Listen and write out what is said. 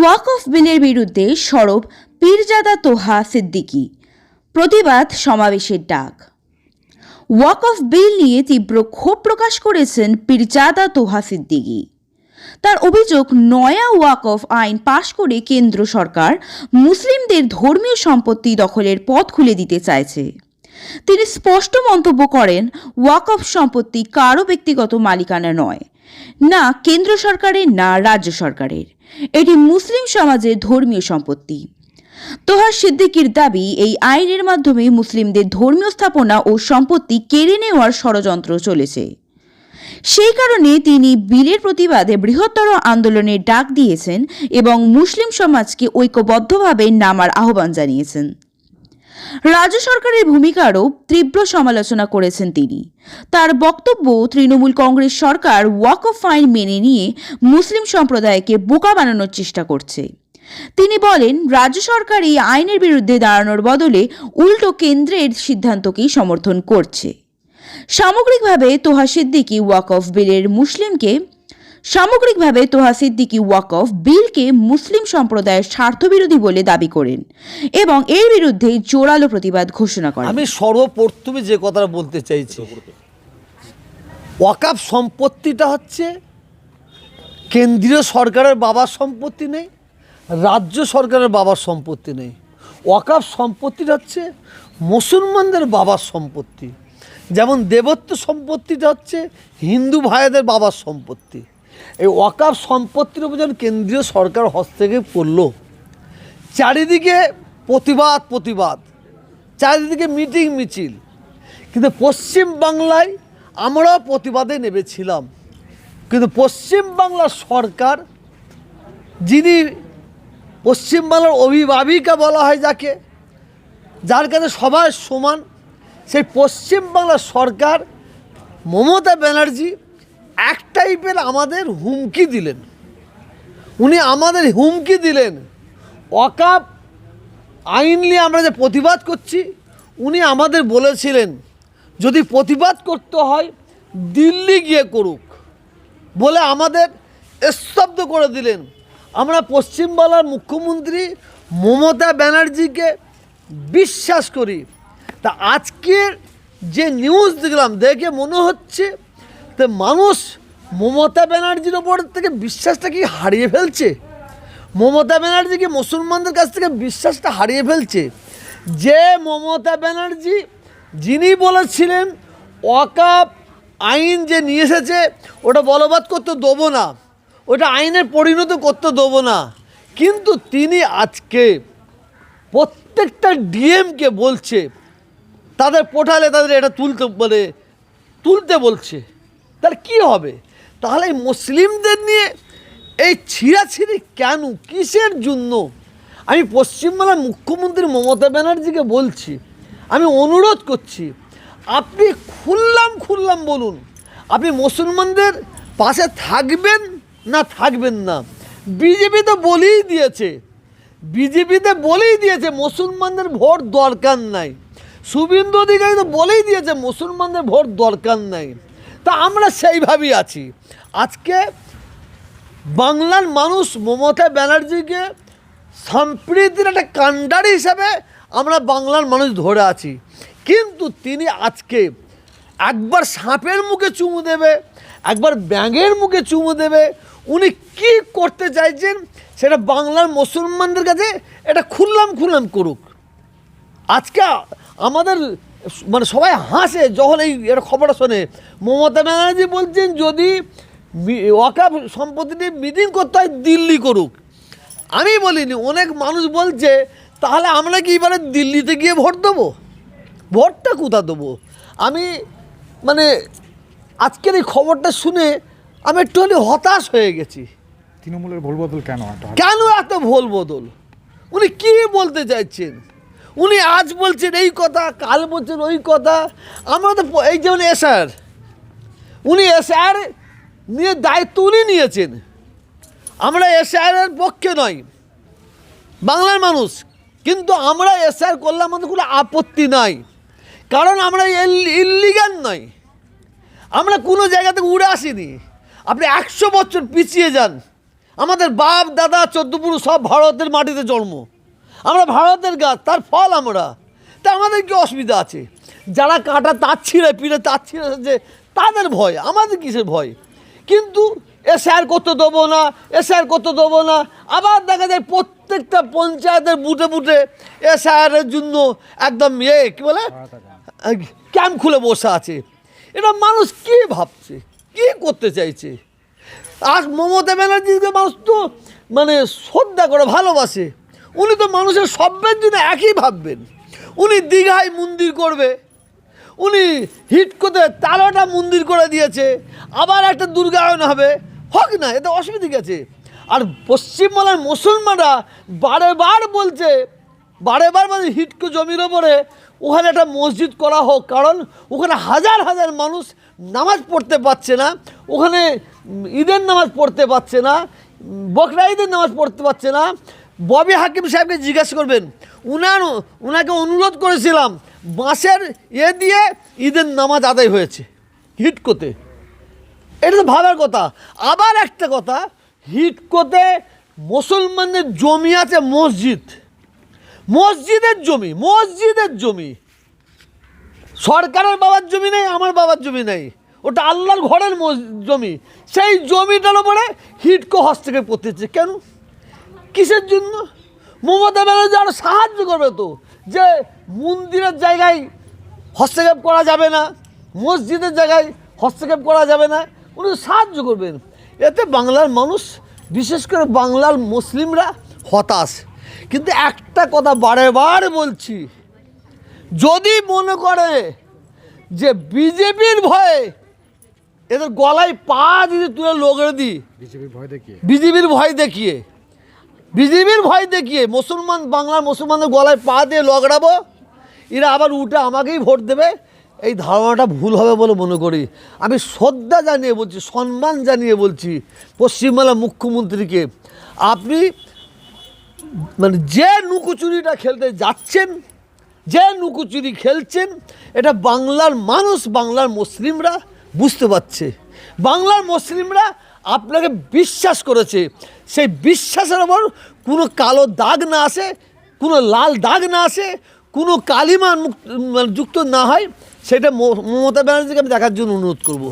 ওয়াকফ বিলের বিরুদ্ধে সরব পীরজাদা তোহা সিদ্দিকী। প্রতিবাদ সমাবেশের ডাক। ওয়াকফ বিল নিয়ে তীব্র ক্ষোভ প্রকাশ করেছেন পীরজাদা তোহা সিদ্দিকী। তার অভিযোগ, নয়া ওয়াকফ আইন পাশ করে কেন্দ্র সরকার মুসলিমদের ধর্মীয় সম্পত্তি দখলের পথ খুলে দিতে চাইছে। তিনি স্পষ্ট মন্তব্য করেন, ওয়াকফ সম্পত্তি কারও ব্যক্তিগত মালিকানা নয় না কেন্দ্র সরকারের, না রাজ্য সরকারের। এটি মুসলিম সমাজের ধর্মীয় সম্পত্তি। তোহার সিদ্দিকির দাবি, এই আইনের মাধ্যমে মুসলিমদের ধর্মীয় স্থাপনা ও সম্পত্তি কেড়ে নেওয়ার ষড়যন্ত্র চলেছে। সেই কারণে তিনি বিলের প্রতিবাদে বৃহত্তর আন্দোলনের ডাক দিয়েছেন এবং মুসলিম সমাজকে ঐক্যবদ্ধভাবে নামার আহ্বান জানিয়েছেন। রাজ্য সরকারের ভূমিকারও তীব্র সমালোচনা করেছেন তিনি। তার বক্তব্য তৃণমূল কংগ্রেস সরকার ওয়াক অফ আইন মেনে নিয়ে মুসলিম সম্প্রদায়কে বোকা বানানোর চেষ্টা করছে। তিনি বলেন, রাজ্য সরকার এই আইনের বিরুদ্ধে দাঁড়ানোর বদলে উল্টো কেন্দ্রের সিদ্ধান্তকেই সমর্থন করছে। সামগ্রিকভাবে তোহা সিদ্দিকি ওয়াক অফ বিলের মুসলিমকে সামগ্রিকভাবে তোহা সিদ্দিকি ওয়াক অফ বিলকে মুসলিম সম্প্রদায়ের স্বার্থবিরোধী বলে দাবি করেন এবং এর বিরুদ্ধে জোরালো প্রতিবাদ ঘোষণা করেন। আমি সর্বপ্রথমে যে কথাটা বলতে চাইছি ওয়াকাফ সম্পত্তিটা হচ্ছে কেন্দ্রীয় সরকারের বাবার সম্পত্তি নেই, রাজ্য সরকারের বাবার সম্পত্তি নেই। ওয়াকাফ সম্পত্তিটা হচ্ছে মুসলমানদের বাবার সম্পত্তি। যেমন দেবত্ব সম্পত্তিটা হচ্ছে হিন্দু ভাইদের বাবার সম্পত্তি। এই ওয়াকাফ সম্পত্তির উপর কেন্দ্রীয় সরকার হস্তক্ষেপ করল। চারিদিকে প্রতিবাদ প্রতিবাদ। চারিদিকে মিটিং, মিছিল। কিন্তু পশ্চিম বাংলায় আমরাও প্রতিবাদে নেমেছিলাম। কিন্তু পশ্চিম বাংলার সরকার, যিনি পশ্চিমবাংলার অভিভাবিকা বলা হয় যাকে, যার কাছে সবাই সমান, সেই পশ্চিমবাংলার সরকার মমতা ব্যানার্জি এক টাইপের আমাদের হুমকি দিলেন। উনি আমাদের হুমকি দিলেন। অকাপ আইন নিয়ে আমরা যে প্রতিবাদ করছি, উনি আমাদের বলেছিলেন, যদি প্রতিবাদ করতে হয়, দিল্লি গিয়ে করুক বলে আমাদের স্তব্ধ করে দিলেন। আমরা পশ্চিমবাংলার মুখ্যমন্ত্রী মমতা ব্যানার্জিকে বিশ্বাস করি। তা আজকের যে নিউজ দেখলাম, দেখে মনে হচ্ছে তো মানুষ মমতা ব্যানার্জির ওপর থেকে বিশ্বাসটা কি হারিয়ে ফেলছে? মমতা ব্যানার্জি কি মুসলমানদের কাছ থেকে বিশ্বাসটা হারিয়ে ফেলছে? যে মমতা ব্যানার্জি যিনি বলেছিলেন, ওয়াকাপ আইন যে নিয়ে এসেছে, ওটা বলবৎ করতে দেবো না। ওটা আইনের পরিণত করতে দেবো না। কিন্তু তিনি আজকে প্রত্যেকটা ডিএমকে বলছে, তাদের পোর্টালে তাদের এটা তুলতে মানে তুলতে বলছে। তাহলে কি হবে? তাহলে মুসলিমদের নিয়ে এই ছিঁড়াছিঁড়ি কেন? কিসের জন্য? আমি পশ্চিমবাংলার মুখ্যমন্ত্রী মমতা ব্যানার্জিকে বলছি, আমি অনুরোধ করছি, আপনি খুললাম খুললাম বলুন, আপনি মুসলমানদের পাশে থাকবেন না থাকবেন না? বিজেপি তো বলেই দিয়েছে বিজেপিতে বলেই দিয়েছে মুসলমানদের ভোট দরকার নাই। শুভেন্দু অধিকারী তো বলেই দিয়েছে মুসলমানদের ভোট দরকার নাই। তা আমরা সেইভাবেই আছি। আজকে বাংলার মানুষ মমতা ব্যানার্জিকে সম্প্রীতির একটা কাণ্ডার হিসাবে আমরা বাংলার মানুষ ধরে আছি। কিন্তু তিনি আজকে একবার সাপের মুখে চুমু দেবে, একবার ব্যাঙের মুখে চুমু দেবে, উনি কি করতে চাইছেন সেটা বাংলার মুসলমানদের কাছে এটা খুললাম খুললাম করুক। আজকে আমাদের মানে সবাই হাসে যখন এই এর খবরটা শোনে। মমতা ব্যানার্জি বলছেন যদি ওয়াকাপ সম্পত্তি মিটিং করতে হয় দিল্লি করুক। আমি বলিনি অনেক মানুষ বলছে তাহলে আমরা কি এবারে দিল্লিতে গিয়ে ভোট দেবো? ভোটটা কোথা দেবো? আমি মানে আজকের এই খবরটা শুনে আমি একটুখানি হতাশ হয়ে গেছি। তৃণমূলের ভুল বদল কেন কেন এত ভুল বদল? উনি কি বলতে চাইছেন? উনি আজ বলছেন এই কথা, কাল বলছেন ওই কথা। আমরা তো এই যেমন এসআর, উনি এসআর নিয়ে দায়িত্ব উনি নিয়েছেন। আমরা এসআরের পক্ষে নয়, বাংলার মানুষ। কিন্তু আমরা এসআর করলে আমাদের কোনো আপত্তি নাই। কারণ আমরা ইল্লিগাল নয়। আমরা কোনো জায়গা থেকে উড়ে আসিনি। আপনি একশো বছর পিছিয়ে যান। আমাদের বাপ, দাদা, চোদ্দ পুরুষ সব ভারতের মাটিতে জন্ম। আমরা ভারতের গাছ, তার ফল আমরা। তা আমাদের কি অসুবিধা আছে? যারা কাটা তার ছিঁড়ে পিড়ে, তার ছিঁড়ে যে তাদের ভয়, আমাদের কিসের ভয়? কিন্তু এ স্যার করতে দেবো না, এ স্যার করতে দেবো না। আবার দেখা যায় প্রত্যেকটা পঞ্চায়েতের বুটে বুটে এ স্যারের জন্য একদম ইয়ে কী বলে? ক্যাম্প খুলে বসে আছে। এটা মানুষ কী ভাবছে? কী করতে চাইছে? আর মমতা ব্যানার্জিকে মানুষ তো মানে শ্রদ্ধা করে ভালোবাসে। উনি তো মানুষের সবের জন্য একই ভাববেন। উনি দীঘায় মন্দির করবে। উনি হিট করতে তেরোটা মন্দির করে দিয়েছে। আবার একটা দুর্গায়ন হবে। হোক না, এতে অসুবিধা গেছে আর পশ্চিমবাংলার মুসলমানরা বারে বার বলছে বারে বার মানে হিটকো জমির ওপরে ওখানে একটা মসজিদ করা হোক, কারণ ওখানে হাজার হাজার মানুষ নামাজ পড়তে পারছে না, ওখানে ঈদের নামাজ পড়তে পারছে না বকরা ঈদের নামাজ পড়তে পারছে না ববি হাকিম সাহেবকে জিজ্ঞাসা করবেন। উনার, উনাকে অনুরোধ করেছিলাম, বাঁশের এ দিয়ে ঈদের নামাজ আদায় হয়েছে, হিটকোতে। এটা তো ভাবার কথা। আবার একটা কথা, হিটকোতে মুসলমানদের জমি আছে মসজিদ। মসজিদের জমি মসজিদের জমি। সরকারের বাবার জমি নেই, আমার বাবার জমি নেই। ওটা আল্লাহর ঘরের জমি। সেই জমিটার ওপরে হিটকো হস্তক্ষেপ করতেছে কেন? কিসের জন্য? মমতা ব্যানার্জি আরও সাহায্য করবে তো যে মন্দিরের জায়গায় হস্তক্ষেপ করা যাবে না মসজিদের জায়গায় হস্তক্ষেপ করা যাবে না উনি সাহায্য করবেন। এতে বাংলার মানুষ বিশেষ করে বাংলার মুসলিমরা হতাশ। কিন্তু একটা কথা বারে বার বলছি যদি মনে করে যে বিজেপির ভয়ে এদের গলায় পা যদি তুলে লোগড়ে দিই বিজেপির ভয় দেখিয়ে? বিজেপির ভয় দেখিয়ে বিজেপির ভয় দেখিয়ে মুসলমান, বাংলার মুসলমানদের গলায় পা দিয়ে লগড়াবো, এরা আবার উঠে আমাকেই ভোট দেবে, এই ধারণাটা ভুল হবে বলে মনে করি। আমি শ্রদ্ধা জানিয়ে বলছি, সম্মান জানিয়ে বলছি পশ্চিমবাংলার মুখ্যমন্ত্রীকে। আপনি মানে যে নুকুচুরিটা খেলতে যাচ্ছেন, যে নুকুচুরি খেলছেন, এটা বাংলার মানুষ, বাংলার মুসলিমরা বুঝতে পারছে। বাংলার মুসলিমরা আপনাকে বিশ্বাস করেছে। সেই বিশ্বাসের ওপর কোনো কালো দাগ না আসে, কোনো লাল দাগ না আসে, কোনো কালিমা মানে যুক্ত না হয়। সেটা মমতা ব্যানার্জিকে আমি দেখার জন্য অনুরোধ করব।